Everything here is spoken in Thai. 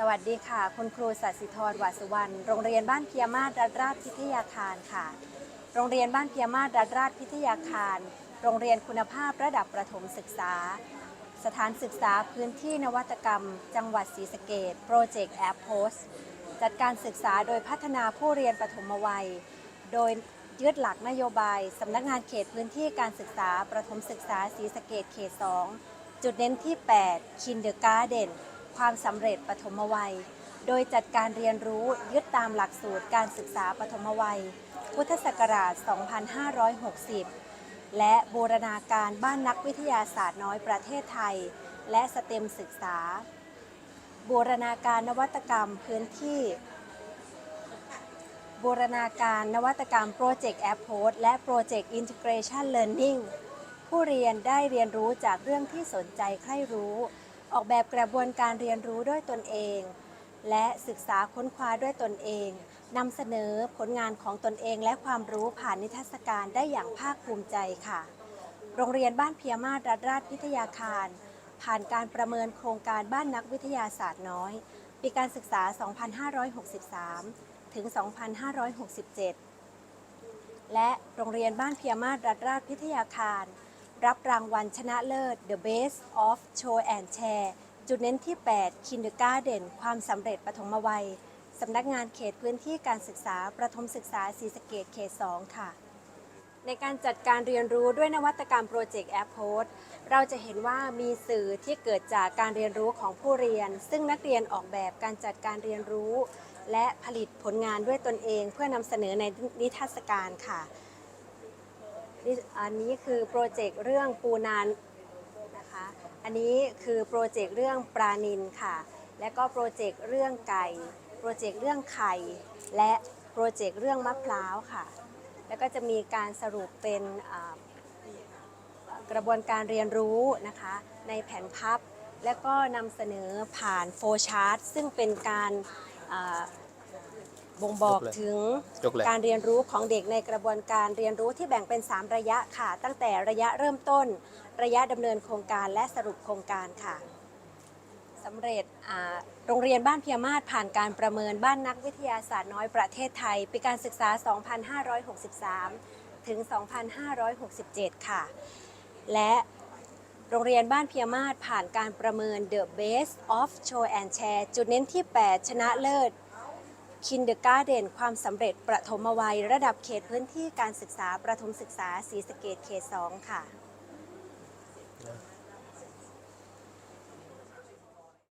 สวัสดีค่ะ คุณครูสัสิธรวัสุวรรณ โรงเรียนบ้านเพียมาศรัฐราชพิทยาคารค่ะ โรงเรียนบ้านเพียมาศรัฐราชพิทยาคาร โรงเรียนคุณภาพระดับประถมศึกษา สถานศึกษาพื้นที่นวัตกรรม จังหวัดศรีสะเกดโปรเจกต์แอปโพสจัดการศึกษาโดยพัฒนาผู้เรียนปฐมวัย โดยยึดหลักนโยบาย สำนักงานเขตพื้นที่การศึกษาประถมศึกษาศรีสะเกดเขต 2 จุดเน้นที่ 8 คินเดอร์การ์เดน ความสำเร็จปฐมวัย โดยจัดการเรียนรู้ยึดตามหลักสูตรการศึกษาปฐมวัย พุทธศักราช 2560 และบูรณาการบ้านนักวิทยาศาสตร์น้อยประเทศไทย และสเต็มศึกษา บูรณาการนวัตกรรมพื้นที่บูรณาการนวัตกรรมโปรเจกต์แอปโพสและโปรเจกต์อินทิเกรชันเลิร์นนิ่งผู้เรียนได้เรียนรู้จากเรื่องที่สนใจใคร่รู้ ออกแบบกระบวนการเรียนรู้ด้วยตนเอง และศึกษาค้นคว้าด้วยตนเองนำเสนอผลงานของตนเองและความรู้ผ่านนิทรรศการได้อย่างภาคภูมิใจค่ะ โรงเรียนบ้านเพียมาศรัฐราชพิทยาคาร ผ่านการประเมินโครงการบ้านนักวิทยาศาสตร์น้อย ปีการศึกษา 2563 ถึง 2567 และโรงเรียนบ้านเพียมาศรัฐราชพิทยาคาร รับรางวัลชนะเลิศ The Best of Show and Share จุดเน้นที่ 8 Kindergarten ความสำเร็จปฐมวัย สำนักงานเขตพื้นที่การศึกษาประถมศึกษาศรีสะเกดเขต 2 ค่ะ ในการจัดการเรียนรู้ด้วยนวัตกรรมโปรเจกต์แอปโพสเราจะเห็นว่ามีสื่อที่เกิดจากการเรียนรู้ของผู้เรียน ซึ่งนักเรียนออกแบบการจัดการเรียนรู้ และผลิตผลงานด้วยตนเอง เพื่อนำเสนอในนิทรรศการค่ะ นี่อันนี้คือโปรเจกต์เรื่องปูนานนะคะ อันนี้คือโปรเจกต์เรื่องปลานินค่ะ และก็โปรเจกต์เรื่องไก่ โปรเจกต์เรื่องไข่ และโปรเจกต์เรื่องมะพร้าวค่ะ แล้วก็จะมีการสรุปเป็นกระบวนการเรียนรู้นะคะ ในแผนพับ และก็นำเสนอผ่านโฟชาร์ตซึ่งเป็นการ บ่งบอกยกเลยถึงยกเลย การเรียนรู้ของเด็กในกระบวนการเรียนรู้ที่แบ่งเป็น 3 ระยะค่ะ ตั้งแต่ระยะเริ่มต้น ระยะดำเนินโครงการและสรุปโครงการค่ะสำเร็จอ่าโรงเรียนบ้านเพียมาศผ่านการประเมินบ้านนักวิทยาศาสตร์น้อยประเทศไทย ปีการศึกษา 2563 ถึง 2567 ค่ะ และโรงเรียนบ้านเพียมาศผ่านการประเมิน The Best of Show and Share จุดเน้นที่ 8 ชนะเลิศ คินเดอร์การ์เดนความสำเร็จประถมวัย ระดับเขตพื้นที่การศึกษาประถมศึกษาสีสเกตเขต 2 ค่ะ